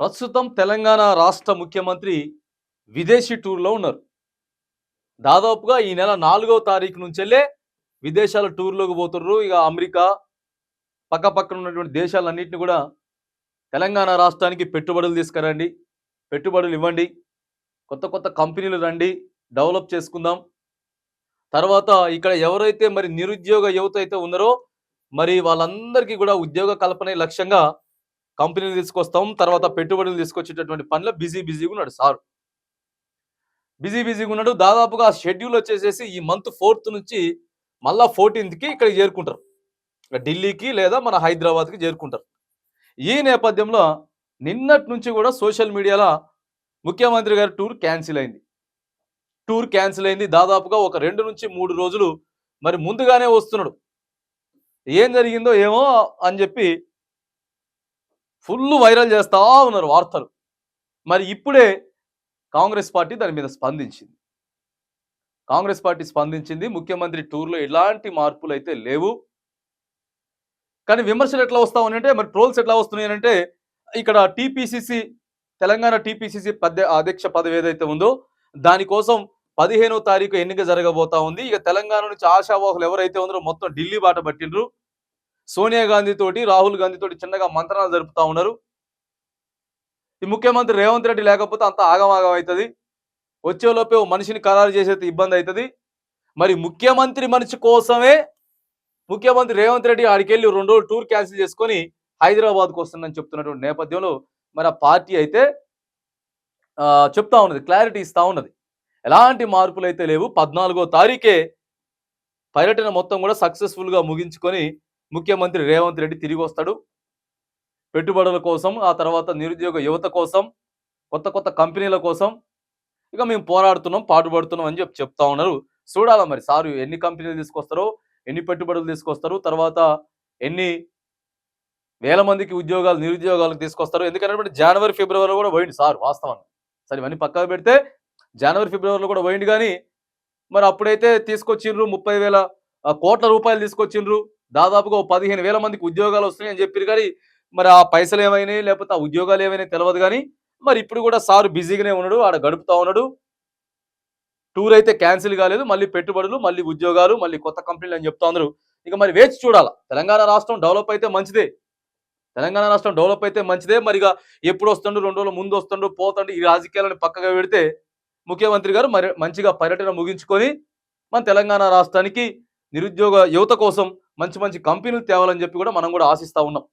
ప్రస్తుతం తెలంగాణ రాష్ట్ర ముఖ్యమంత్రి విదేశీ టూర్లో ఉన్నారు. దాదాపుగా ఈ నెల నాలుగో తారీఖు నుంచెల్లే విదేశాల టూర్లోకి పోతున్నారు ఇక అమెరికా పక్క పక్కన ఉన్నటువంటి దేశాలన్నింటినీ కూడా తెలంగాణ రాష్ట్రానికి పెట్టుబడులు తీసుకురండి. పెట్టుబడులు ఇవ్వండి. కొత్త కొత్త కంపెనీలు రండి. డెవలప్ చేసుకుందాం. తర్వాత ఇక్కడ ఎవరైతే మరి నిరుద్యోగ యువత అయితే ఉన్నారో మరి వాళ్ళందరికీ కూడా ఉద్యోగ కల్పనే లక్ష్యంగా కంపెనీలు తీసుకొస్తాం తర్వాత పెట్టుబడులు తీసుకొచ్చేటటువంటి పనిలో బిజీ బిజీగా ఉన్నాడు సార్. బిజీ బిజీగా ఉన్నాడు. దాదాపుగా షెడ్యూల్ వచ్చేసేసి ఈ మంత్ ఫోర్త్ నుంచి మళ్ళా ఫోర్టీన్త్కి ఇక్కడ చేరుకుంటారు. ఢిల్లీకి లేదా మన హైదరాబాద్కి చేరుకుంటారు. ఈ నేపథ్యంలో నిన్నటి నుంచి కూడా సోషల్ మీడియాలో ముఖ్యమంత్రి గారి టూర్ క్యాన్సిల్ అయింది. టూర్ క్యాన్సిల్ అయింది. దాదాపుగా ఒక రెండు నుంచి మూడు రోజులు మరి ముందుగానే వస్తున్నాడు. ఏం జరిగిందో ఏమో అని చెప్పి ఫుల్ వైరల్ చేస్తా ఉన్నారు వార్తలు. మరి ఇప్పుడే కాంగ్రెస్ పార్టీ దాని మీద స్పందించింది. కాంగ్రెస్ పార్టీ స్పందించింది ముఖ్యమంత్రి టూర్లో ఎలాంటి మార్పులు అయితే లేవు. కానీ విమర్శలు ఎట్లా వస్తా ఉన్నాయంటే మరి ట్రోల్స్ ఎట్లా వస్తున్నాయి అంటే ఇక్కడ టీపీసీసీ తెలంగాణ టీపీసీసీ పద అధ్యక్ష పదవి ఏదైతే ఉందో దానికోసం పదిహేనో తారీఖు ఎన్నిక జరగబోతా ఉంది. ఇక తెలంగాణ నుంచి ఆశావాహులు ఎవరైతే ఉన్నారో మొత్తం ఢిల్లీ బాట పట్టిండ్రు. సోనియా గాంధీ తోటి రాహుల్ గాంధీ తోటి చిన్నగా మంత్రాలు జరుపుతా ఉన్నారు. ఈ ముఖ్యమంత్రి రేవంత్ రెడ్డి లేకపోతే అంత ఆగమాగం అవుతుంది. వచ్చేలోపే ఓ మనిషిని ఖరారు చేసేది ఇబ్బంది అవుతుంది. మరి ముఖ్యమంత్రి మనిషి కోసమే ముఖ్యమంత్రి రేవంత్ రెడ్డి ఆడికి వెళ్ళి రెండు రోజులు టూర్ క్యాన్సిల్ చేసుకొని హైదరాబాద్కు వస్తుందని చెప్తున్నటువంటి నేపథ్యంలో మరి ఆ పార్టీ అయితే చెప్తా ఉన్నది క్లారిటీ ఇస్తా ఉన్నది. ఎలాంటి మార్పులు అయితే లేవు. పద్నాలుగో తారీఖే పర్యటన మొత్తం కూడా సక్సెస్ఫుల్గా ముగించుకొని ముఖ్యమంత్రి రేవంత్ రెడ్డి తిరిగి వస్తాడు. పెట్టుబడుల కోసం ఆ తర్వాత నిరుద్యోగ యువత కోసం కొత్త కొత్త కంపెనీల కోసం ఇక మేము పోరాడుతున్నాం పాటుపడుతున్నాం అని చెప్పి చెప్తా ఉన్నారు. చూడాలా మరి సారు ఎన్ని కంపెనీలు తీసుకొస్తారో ఎన్ని పెట్టుబడులు తీసుకొస్తారు తర్వాత ఎన్ని వేల మందికి ఉద్యోగాలు నిరుద్యోగాలకు తీసుకొస్తారు ఎందుకంటే జనవరి ఫిబ్రవరిలో కూడా పోయింది సార్ వాస్తవంగా. సరే ఇవన్నీ పక్కకు పెడితే జనవరి ఫిబ్రవరిలో కూడా పోయింది కానీ మరి అప్పుడైతే తీసుకొచ్చిండ్రు ముప్పై వేల కోట్ల రూపాయలు తీసుకొచ్చిండ్రు. దాదాపుగా పదిహేను వేల మందికి ఉద్యోగాలు వస్తున్నాయి అని చెప్పారు కానీ మరి ఆ పైసలు ఏమైనాయి? లేకపోతే ఆ ఉద్యోగాలు ఏమైనాయి తెలియదు కానీ మరి ఇప్పుడు కూడా సారు బిజీగానే ఉన్నాడు ఆడ గడుపుతా ఉన్నాడు. టూర్ అయితే క్యాన్సిల్ కాలేదు మళ్ళీ పెట్టుబడులు మళ్ళీ ఉద్యోగాలు మళ్ళీ కొత్త కంపెనీలు అని చెప్తా ఇక మరి వేచి చూడాలా? తెలంగాణ రాష్ట్రం డెవలప్ అయితే మంచిదే. తెలంగాణ రాష్ట్రం డెవలప్ అయితే మంచిదే. మరి ఇక ఎప్పుడు వస్తుండ్రు రెండు రోజుల ముందు వస్తుండో పోతుండు ఈ రాజకీయాలను పక్కగా పెడితే ముఖ్యమంత్రి గారు మరి మంచిగా పర్యటన ముగించుకొని మన తెలంగాణ రాష్ట్రానికి నిరుద్యోగ యువత కోసం మంచి మంచి కంపెనీలు తేవాలని చెప్పి కూడా మనం కూడా ఆశిస్తూ ఉన్నాం.